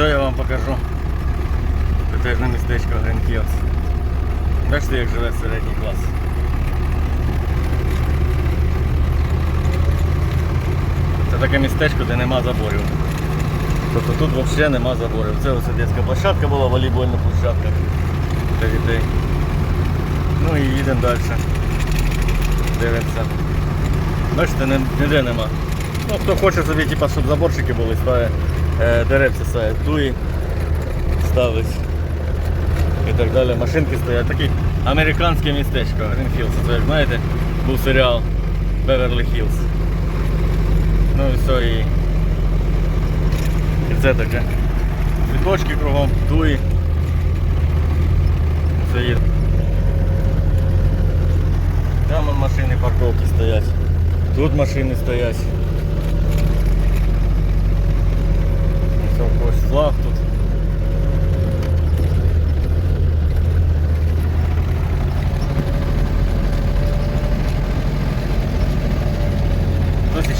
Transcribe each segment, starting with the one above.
Ось я вам покажу. Котежне містечко Гренкіос. Бачите, як живе середній клас. Це таке містечко, де нема заборів. Тобто тут взагалі нема заборів. Це ось дитяча площадка була, волейбольна площадка для дітей. Ну і їдемо далі. Дивимося. Бачите, ніде нема. Ну, хто хоче собі, типу, щоб заборчики були, ставить е, деревця сають, туї ставить і так далі. Машинки стоять. Таке американське містечко Грінфілдс. Це як знаєте, був серіал Беверлі Хіллз. Ну і все, і, і це таке. Цвіточки кругом, туї. Все є. Там машини парковки стоять. Тут машини стоять.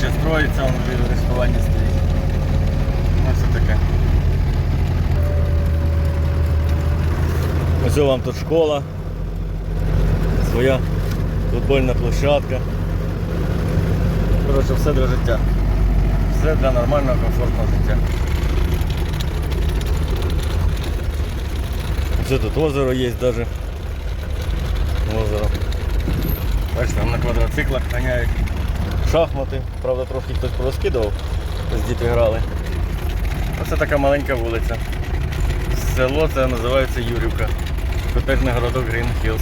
ще строїться, он вже рисування стоїть. Ну все таке. Ось вам тут школа. Своя футбольна площадка. Коротше, все для життя. Все для нормального, комфортного життя. Ось тут озеро є навіть. Озеро. Бачите, там на квадроциклах ганяють. Шахмати, правда трохи хтось порозкидував, з діти грали. Ось така маленька вулиця. Село це називається Юрівка. Котежний городок Грін Хіллз.